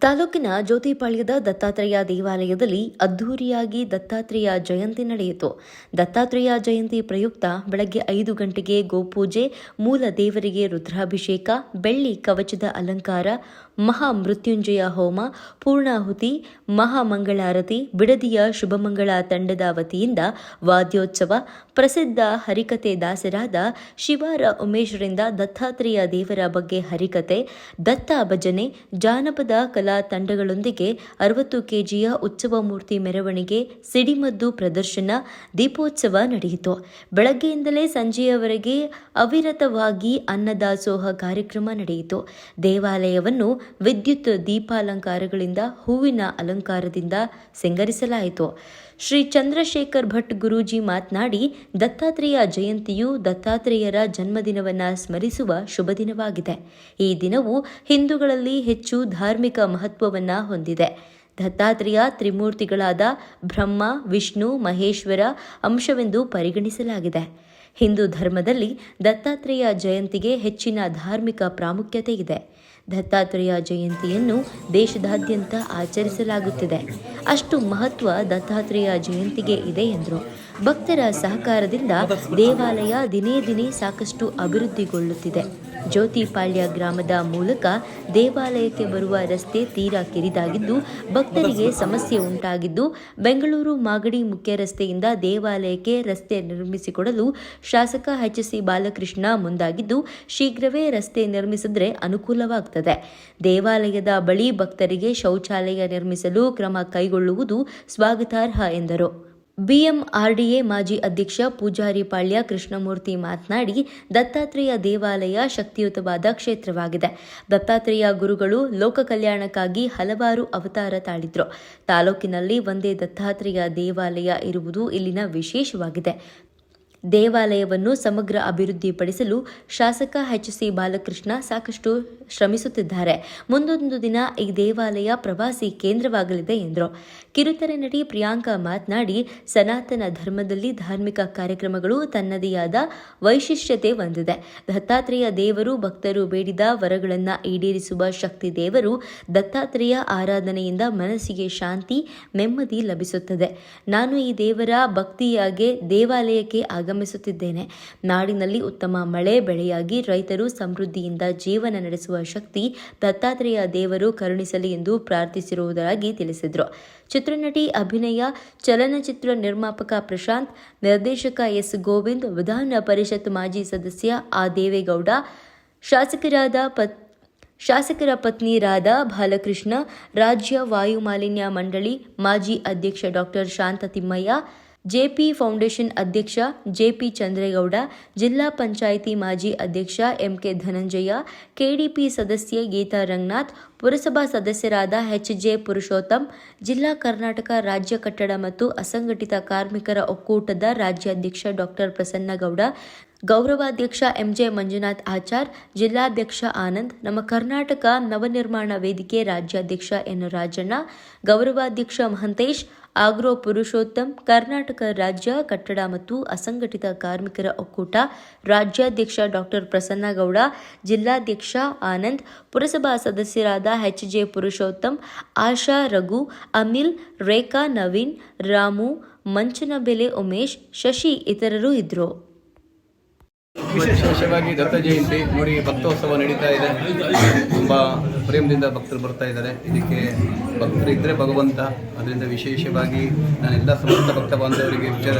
ತಾಲೂಕಿನ ಜ್ಯೋತಿಪಾಳ್ಯದ ದತ್ತಾತ್ರೇಯ ದೇವಾಲಯದಲ್ಲಿ ಅದ್ಧೂರಿಯಾಗಿ ದತ್ತಾತ್ರೇಯ ಜಯಂತಿ ನಡೆಯಿತು. ದತ್ತಾತ್ರೇಯ ಜಯಂತಿ ಪ್ರಯುಕ್ತ ಬೆಳಗ್ಗೆ ಐದು ಗಂಟೆಗೆ ಗೋಪೂಜೆ, ಮೂಲ ದೇವರಿಗೆ ರುದ್ರಾಭಿಷೇಕ, ಬೆಳ್ಳಿ ಕವಚದ ಅಲಂಕಾರ ಮಹಾಮೃತ್ಯುಂಜಯ ಹೋಮ, ಪೂರ್ಣಾಹುತಿ ಮಹಾಮಂಗಳಾರತಿ ಬಿಡದಿಯ ಶುಭಮಂಗಳ ತಂಡದ ವತಿಯಿಂದ ವಾದ್ಯೋತ್ಸವ, ಪ್ರಸಿದ್ಧ ಹರಿಕತೆ ದಾಸರಾದ ಶಿವಾರ ಉಮೇಶ್ರಿಂದ ದತ್ತಾತ್ರೇಯ ದೇವರ ಬಗ್ಗೆ ಹರಿಕತೆ, ದತ್ತ ಭಜನೆ, ಜಾನಪದ ಕಲಾ ತಂಡಗಳೊಂದಿಗೆ ಅರವತ್ತು ಕೆಜಿಯ ಉತ್ಸವ ಮೂರ್ತಿ ಮೆರವಣಿಗೆ, ಸಿಡಿಮದ್ದು ಪ್ರದರ್ಶನ, ದೀಪೋತ್ಸವ ನಡೆಯಿತು. ಬೆಳಗ್ಗೆಯಿಂದಲೇ ಸಂಜೆಯವರೆಗೆ ಅವಿರತವಾಗಿ ಅನ್ನದಾಸೋಹ ಕಾರ್ಯಕ್ರಮ ನಡೆಯಿತು. ದೇವಾಲಯವನ್ನು ವಿದ್ಯುತ್ ದೀಪಾಲಂಕಾರಗಳಿಂದ, ಹೂವಿನ ಅಲಂಕಾರದಿಂದ ಸಿಂಗರಿಸಲಾಯಿತು. ಶ್ರೀ ಚಂದ್ರಶೇಖರ್ ಭಟ್ ಗುರೂಜಿ ಮಾತನಾಡಿ, ದತ್ತಾತ್ರೇಯ ಜಯಂತಿಯು ದತ್ತಾತ್ರೇಯರ ಜನ್ಮದಿನವನ್ನು ಸ್ಮರಿಸುವ ಶುಭ ದಿನವಾಗಿದೆ. ಈ ದಿನವು ಹಿಂದೂಗಳಲ್ಲಿ ಹೆಚ್ಚು ಧಾರ್ಮಿಕ ಮಹತ್ವವನ್ನು ಹೊಂದಿದೆ. ದತ್ತಾತ್ರೇಯ ತ್ರಿಮೂರ್ತಿಗಳಾದ ಬ್ರಹ್ಮ, ವಿಷ್ಣು, ಮಹೇಶ್ವರ ಅಂಶವೆಂದು ಪರಿಗಣಿಸಲಾಗಿದೆ. ಹಿಂದೂ ಧರ್ಮದಲ್ಲಿ ದತ್ತಾತ್ರೇಯ ಜಯಂತಿಗೆ ಹೆಚ್ಚಿನ ಧಾರ್ಮಿಕ ಪ್ರಾಮುಖ್ಯತೆ ಇದೆ. ದತ್ತಾತ್ರೇಯ ಜಯಂತಿಯನ್ನು ದೇಶದಾದ್ಯಂತ ಆಚರಿಸಲಾಗುತ್ತಿದೆ. ಅಷ್ಟು ಮಹತ್ವ ದತ್ತಾತ್ರೇಯ ಜಯಂತಿಗೆ ಇದೆ ಎಂದರು. ಭಕ್ತರ ಸಹಕಾರದಿಂದ ದೇವಾಲಯ ದಿನೇ ದಿನೇ ಸಾಕಷ್ಟು ಅಭಿವೃದ್ಧಿಗೊಳ್ಳುತ್ತಿದೆ. ಜ್ಯೋತಿಪಾಳ್ಯ ಗ್ರಾಮದ ಮೂಲಕ ದೇವಾಲಯಕ್ಕೆ ಬರುವ ರಸ್ತೆ ತೀರಾ ಕಿರಿದಾಗಿದ್ದು, ಭಕ್ತರಿಗೆ ಸಮಸ್ಯೆ ಉಂಟಾಗಿದ್ದು, ಬೆಂಗಳೂರು ಮಾಗಡಿ ಮುಖ್ಯ ರಸ್ತೆಯಿಂದ ದೇವಾಲಯಕ್ಕೆ ರಸ್ತೆ ನಿರ್ಮಿಸಿಕೊಡಲು ಶಾಸಕ ಎಚ್ ಸಿ ಬಾಲಕೃಷ್ಣ ಮುಂದಾಗಿದ್ದು, ಶೀಘ್ರವೇ ರಸ್ತೆ ನಿರ್ಮಿಸಿದ್ರೆ ಅನುಕೂಲವಾಗುತ್ತದೆ ದೇವಾಲಯದ ಬಳಿ ಭಕ್ತರಿಗೆ ಶೌಚಾಲಯ ನಿರ್ಮಿಸಲು ಕ್ರಮ ಕೈಗೊಳ್ಳುವುದು ಸ್ವಾಗತಾರ್ಹ ಎಂದರು. ಬಿಎಂಆರ್ಡಿಎ ಮಾಜಿ ಅಧ್ಯಕ್ಷ ಪೂಜಾರಿ ಪಾಳ್ಯ ಕೃಷ್ಣಮೂರ್ತಿ ಮಾತನಾಡಿ, ದತ್ತಾತ್ರೇಯ ದೇವಾಲಯ ಶಕ್ತಿಯುತವಾದ ಕ್ಷೇತ್ರವಾಗಿದೆ. ದತ್ತಾತ್ರೇಯ ಗುರುಗಳು ಲೋಕ ಕಲ್ಯಾಣಕ್ಕಾಗಿ ಹಲವಾರು ಅವತಾರ ತಾಳಿದ್ರು. ತಾಲೂಕಿನಲ್ಲಿ ಒಂದೇ ದತ್ತಾತ್ರೇಯ ದೇವಾಲಯ ಇರುವುದು ಇಲ್ಲಿನ ವಿಶೇಷವಾಗಿದೆ. ದೇವಾಲಯವನ್ನು ಸಮಗ್ರ ಅಭಿವೃದ್ಧಿಪಡಿಸಲು ಶಾಸಕ ಎಚ್ ಸಿ ಬಾಲಕೃಷ್ಣ ಸಾಕಷ್ಟು ಶ್ರಮಿಸುತ್ತಿದ್ದಾರೆ. ಮುಂದೊಂದು ದಿನ ಈ ದೇವಾಲಯ ಪ್ರವಾಸಿ ಕೇಂದ್ರವಾಗಲಿದೆ ಎಂದರು. ಕಿರುತೆರೆ ನಟಿ ಪ್ರಿಯಾಂಕಾ ಮಾತನಾಡಿ, ಸನಾತನ ಧರ್ಮದಲ್ಲಿ ಧಾರ್ಮಿಕ ಕಾರ್ಯಕ್ರಮಗಳು ತನ್ನದೇ ಆದ ವೈಶಿಷ್ಟ್ಯತೆ ಹೊಂದಿದೆ. ದತ್ತಾತ್ರೇಯ ದೇವರು ಭಕ್ತರು ಬೇಡಿದ ವರಗಳನ್ನು ಈಡೇರಿಸುವ ಶಕ್ತಿ ದೇವರು ದತ್ತಾತ್ರೇಯ ಆರಾಧನೆಯಿಂದ ಮನಸ್ಸಿಗೆ ಶಾಂತಿ, ನೆಮ್ಮದಿ ಲಭಿಸುತ್ತದೆ. ನಾನು ಈ ದೇವರ ಭಕ್ತಿಯಾಗೆ ದೇವಾಲಯಕ್ಕೆ ಆಗಮಿಸುತ್ತಿದ್ದೇನೆ. ನಾಡಿನಲ್ಲಿ ಉತ್ತಮ ಮಳೆ, ಬೆಳೆಯಾಗಿ ರೈತರು ಸಮೃದ್ಧಿಯಿಂದ ಜೀವನ ನಡೆಸುವ ಶಕ್ತಿ ದತ್ತಾತ್ರೇಯ ದೇವರು ಕರುಣಿಸಲಿ ಎಂದು ಪ್ರಾರ್ಥಿಸಿರುವುದಾಗಿ ತಿಳಿಸಿದರು. ಚಿತ್ರನಟಿ ಅಭಿನಯ, ಚಲನಚಿತ್ರ ನಿರ್ಮಾಪಕ ಪ್ರಶಾಂತ್, ನಿರ್ದೇಶಕ ಎಸ್ ಗೋವಿಂದ್, ವಿಧಾನ ಪರಿಷತ್ ಮಾಜಿ ಸದಸ್ಯ ಆ ದೇವೇಗೌಡ, ಶಾಸಕರಾದ ಪತ್, ಶಾಸಕರ ರಾಧಾ ಬಾಲಕೃಷ್ಣ, ರಾಜ್ಯ ವಾಯು ಮಾಲಿನ್ಯ ಮಂಡಳಿ ಮಾಜಿ ಅಧ್ಯಕ್ಷ doctor Shantha Thimmaiah JP foundation ಅಧ್ಯಕ್ಷ, ಜೆಪಿ ಚಂದ್ರೇಗೌಡ, ಜಿಲ್ಲಾ ಪಂಚಾಯಿತಿ ಮಾಜಿ ಅಧ್ಯಕ್ಷ ಎಂಕೆ ಧನಂಜಯ, ಕೆಡಿಪಿ ಸದಸ್ಯೆ ಗೀತಾ ರಂಗನಾಥ್, ಪುರಸಭಾ ಸದಸ್ಯರಾದ ಎಚ್ ಜೆ ಪುರುಷೋತ್ತಮ್, ಜಿಲ್ಲಾ ಕರ್ನಾಟಕ ರಾಜ್ಯ ಕಟ್ಟಡ ಮತ್ತು ಅಸಂಘಟಿತ ಕಾರ್ಮಿಕರ ಒಕ್ಕೂಟದ ರಾಜ್ಯಾಧ್ಯಕ್ಷ ಡಾಕ್ಟರ್ ಪ್ರಸನ್ನಗೌಡ ಗೌರವಾಧ್ಯಕ್ಷ ಎಂಜೆ ಮಂಜುನಾಥ್ ಆಚಾರ್, ಜಿಲ್ಲಾಧ್ಯಕ್ಷ ಆನಂದ್, ನಮ್ಮ ಕರ್ನಾಟಕ ನವನಿರ್ಮಾಣ ವೇದಿಕೆ ರಾಜ್ಯಾಧ್ಯಕ್ಷ ಎನ್ ರಾಜಣ್ಣ, ಗೌರವಾಧ್ಯಕ್ಷ ಮಹಂತೇಶ್, ಆಗ್ರೋ ಪುರುಷೋತ್ತಮ್, ಕರ್ನಾಟಕ ರಾಜ್ಯ ಕಟ್ಟಡ ಮತ್ತು ಅಸಂಘಟಿತ ಕಾರ್ಮಿಕರ ಒಕ್ಕೂಟ, ರಾಜ್ಯಾಧ್ಯಕ್ಷ ಡಾಕ್ಟರ್ ಪ್ರಸನ್ನಗೌಡ ಜಿಲ್ಲಾಧ್ಯಕ್ಷ ಆನಂದ್, ಪುರಸಭಾ ಸದಸ್ಯರಾದ ಎಚ್ ಜೆ ಪುರುಷೋತ್ತಮ್, ಆಶಾ ರಘು, ಅನಿಲ್, ರೇಖಾ ನವೀನ್, ರಾಮು, ಮಂಚನಬೆಲೆ ಉಮೇಶ್, ಶಶಿ, ಇತರರು ಇದ್ದರು ವಿಶೇಷವಾಗಿ ದತ್ತ ಜಯಂತಿ ನೋಡಿ ಭಕ್ತೋತ್ಸವ ನಡೀತಾ ಇದೆ. ತುಂಬ ಪ್ರೇಮದಿಂದ ಭಕ್ತರು ಬರ್ತಾ ಇದ್ದಾರೆ. ಇದಕ್ಕೆ ಭಕ್ತರು ಇದ್ದರೆ ಭಗವಂತ. ಅದರಿಂದ ವಿಶೇಷವಾಗಿ ಎಲ್ಲ ಸಮಸ್ತ ಭಕ್ತ ಬಾಂಧವರಿಗೆ ವಿಚಾರ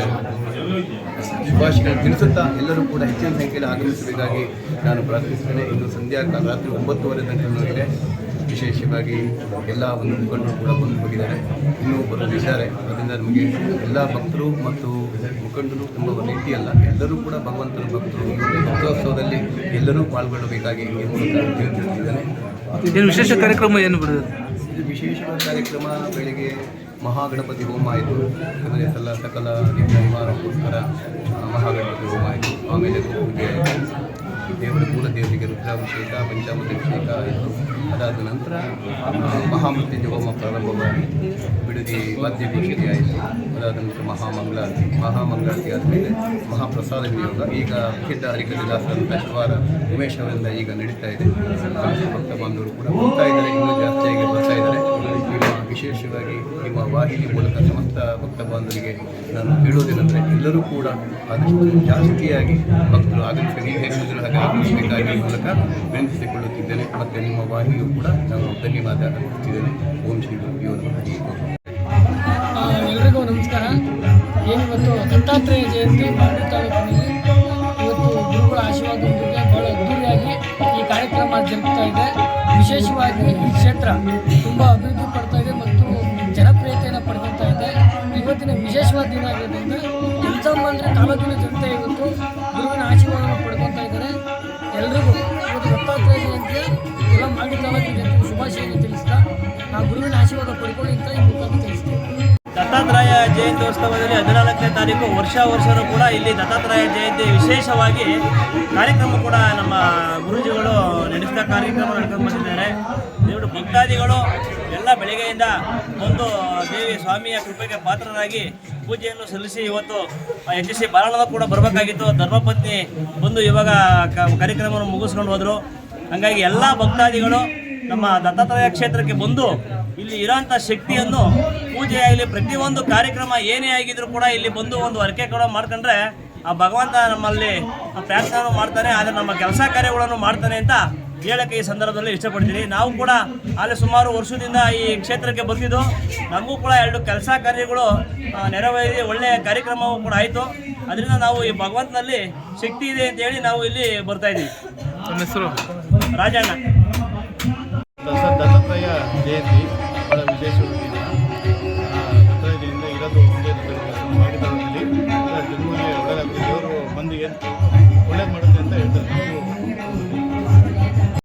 ಶುಭಾಶಯಗಳು ತಿಳಿಸುತ್ತಾ ಎಲ್ಲರೂ ಕೂಡ ಹೆಚ್ಚಿನ ಸಂಖ್ಯೆಯಲ್ಲಿ ಆಗಮಿಸಬೇಕಾಗಿ ನಾನು ಪ್ರಾರ್ಥಿಸ್ತೇನೆ ಇಂದು ಸಂಧ್ಯಾ ಕಾಲ ರಾತ್ರಿ ಒಂಬತ್ತುವರೆ ತನಕ ವಿಶೇಷವಾಗಿ ಎಲ್ಲ ಒಂದು ಮುಖಂಡರು ಕೂಡ ಬಂದು ಹೋಗಿದ್ದಾರೆ. ಇನ್ನೂ ಬರೋದಿದ್ದಾರೆ ಅದರಿಂದ ನಮಗೆ ಎಲ್ಲ ಭಕ್ತರು ಮತ್ತು ಮುಖಂಡರು ತುಂಬ ಒಂದು ರೀತಿಯಲ್ಲ ಎಲ್ಲರೂ ಕೂಡ ಭಗವಂತನ ಭಕ್ತರು. ಭಕ್ತೋತ್ಸವದಲ್ಲಿ ಎಲ್ಲರೂ ಪಾಲ್ಗೊಳ್ಳಬೇಕಾಗಿ ತಿಳಿಸಿದ್ದೇನೆ ಏನು ವಿಶೇಷ ಕಾರ್ಯಕ್ರಮ ಏನು ಬರುತ್ತೆ ಇದು ವಿಶೇಷವಾದ ಕಾರ್ಯಕ್ರಮ ಬೆಳಿಗ್ಗೆ ಮಹಾಗಣಪತಿ ಹೋಮ ಆಯಿತು. ಆಮೇಲೆ ಸಲ ಸಕಲ ಮಹಾಗಣಪತಿ ಹೋಮ ಆಯಿತು. ಆಮೇಲೆ ಪೂಜೆ ಆಯಿತು. ದೇವರ ದೇವರಿಗೆ ರುದ್ರಾಭಿಷೇಕ, ಪಂಚಾಮೃತಾಭಿಷೇಕ ಆಯಿತು ಅದಾದ ನಂತರ ಮಹಾಮೃತ್ಯುಂಜಯ ಹೋಮ ಪ್ರಾರಂಭವಾಗಿ ಬಿಡುಗಿ ವಾದ್ಯಘೋಷಣೆ ಆಯಿತು. ಅದಾದ ನಂತರ ಮಹಾಮಂಗಳಾರತಿ ಮಹಾಮಂಗಳಾರತಿ ಆದಮೇಲೆ ಮಹಾಪ್ರಸಾದ ವಿನಿಯೋಗ. ಈಗ ಖಿದ್ದ ಹರಿಕತೆ ದಾಸರಂತ ಶಿವಾರ ಉಮೇಶ್ ಅವರಿಂದ ಈಗ ನಡೀತಾ ಇದೆ. ಭಕ್ತ ಬಾಂಧವರು ಕೂಡ ಬರ್ತಾ ಇದ್ದಾರೆ. ಇನ್ನೂ ಜಾಸ್ತಿಯಾಗಿ ಬರ್ತಾ ವಾಹಿನಿ ಮೂಲಕ ಸಮಸ್ತ ಭಕ್ತ ಬಾಂಧವರಿಗೆ ನಾನು ಹೇಳುವುದೇನೆಂದರೆ ಎಲ್ಲರೂ ಕೂಡ ಆದಷ್ಟು ಜಾಸ್ತಿಯಾಗಿ ಭಕ್ತರು ಆಗಮಿಸಿ ಹೇಳುವುದರ ಹಾಗೆ ಆಗಮಿಸಬೇಕಾಗಿ ಮೂಲಕ ವಿನಂತಿಸಿಕೊಳ್ಳುತ್ತಿದ್ದೇನೆ. ಮತ್ತು ನಿಮ್ಮ ವಾಹಿನಿಯು ಕೂಡ ನಾನು ಧನ್ಯವಾದ ಅರ್ಪಿಸುತ್ತಿದ್ದೇನೆ. ಓಂ ಶ್ರೀ. ಆ, ಎಲ್ರಿಗೂ ನಮಸ್ಕಾರ. ಏನಿವತ್ತು ದತ್ತಾತ್ರೇಯ ಜಯಂತಿ ಮಾಗಡಿ ತಾಲೂಕಿನಲ್ಲಿ ಇವತ್ತು ಗುರುಗಳ ಆಶೀರ್ವಾದದೊಂದಿಗೆ ಬಹಳ ಅದ್ದೂರಿಯಾಗಿ ಈ ಕಾರ್ಯಕ್ರಮ ಜರುಗ್ತಾ ಇದೆ. ವಿಶೇಷವಾಗಿ ಈ ಕ್ಷೇತ್ರ ತುಂಬ ಅಭಿವೃದ್ಧಿ ವಿಶೇಷವಾದ ದಿನ ಆಗಿರೋದ್ರಿಂದ ಎಂತಂದ್ರೆ ತಾಲೂಕಿನ ಜನತೆ ಇವತ್ತು ದತ್ತಾತ್ರೇಯ ಜಯಂತ್ಯೋತ್ಸವದಲ್ಲಿ ಹದಿನಾಲ್ಕನೇ ತಾರೀಕು ವರ್ಷ ವರ್ಷವೂ ಕೂಡ ಇಲ್ಲಿ ದತ್ತಾತ್ರೇಯ ಜಯಂತಿ ವಿಶೇಷವಾಗಿ ಕಾರ್ಯಕ್ರಮ ಕೂಡ ನಮ್ಮ ಗುರುಜಿಗಳು ನಡೆಸಿದ ಕಾರ್ಯಕ್ರಮ ನಡ್ಕೊಂಡು ಬಂದಿದ್ದಾರೆ. ದೇವರು ಭಕ್ತಾದಿಗಳು ಎಲ್ಲ ಬೆಳಗ್ಗೆಯಿಂದ ಒಂದು ದೇವಿ ಸ್ವಾಮಿಯ ಕೃಪೆಗೆ ಪಾತ್ರರಾಗಿ ಪೂಜೆಯನ್ನು ಸಲ್ಲಿಸಿ ಇವತ್ತು ಎಚ್ ಸಿ ಬಾಲಣ್ಣ ಕೂಡ ಬರಬೇಕಾಗಿತ್ತು. ಧರ್ಮಪತ್ನಿ ಬಂದು ಇವಾಗ ಕಾರ್ಯಕ್ರಮವನ್ನು ಮುಗಿಸ್ಕೊಂಡು ಹೋದರು. ಹಾಗಾಗಿ ಎಲ್ಲ ಭಕ್ತಾದಿಗಳು ನಮ್ಮ ದತ್ತಾತ್ರೇಯ ಕ್ಷೇತ್ರಕ್ಕೆ ಬಂದು ಇಲ್ಲಿ ಇರೋಂಥ ಶಕ್ತಿಯನ್ನು ಪೂಜೆ ಆಗಲಿ ಪ್ರತಿಯೊಂದು ಕಾರ್ಯಕ್ರಮ ಏನೇ ಆಗಿದ್ರು ಕೂಡ ಇಲ್ಲಿ ಬಂದು ಒಂದು ಅರಕೆ ಕೂಡ ಮಾಡ್ಕೊಂಡ್ರೆ ಆ ಭಗವಂತ ನಮ್ಮಲ್ಲಿ ಪ್ರಾರ್ಥನೆ ಮಾಡ್ತಾನೆ ಆದರೆ ನಮ್ಮ ಕೆಲಸ ಕಾರ್ಯಗಳನ್ನು ಮಾಡ್ತಾನೆ ಅಂತ ಹೇಳಕ್ಕೆ ಈ ಸಂದರ್ಭದಲ್ಲಿ ಇಷ್ಟಪಡ್ತೀನಿ. ನಾವು ಕೂಡ ಅಲ್ಲಿ ಸುಮಾರು ವರ್ಷದಿಂದ ಈ ಕ್ಷೇತ್ರಕ್ಕೆ ಬಂದಿದ್ದು. ನಮಗೂ ಕೂಡ ಎರಡು ಕೆಲಸ ಕಾರ್ಯಗಳು ನೆರವೇರಿ ಒಳ್ಳೆಯ ಕಾರ್ಯಕ್ರಮವೂ ಕೂಡ ಆಯಿತು. ಅದರಿಂದ ನಾವು ಈ ಭಗವಂತನಲ್ಲಿ ಶಕ್ತಿ ಇದೆ ಅಂತ ಹೇಳಿ ನಾವು ಇಲ್ಲಿ ಬರ್ತಾ ಇದ್ದೀವಿ. ರಾಜಣ್ಣ. ದತ್ತಾತ್ರೇಯ ಜಯಂತಿ.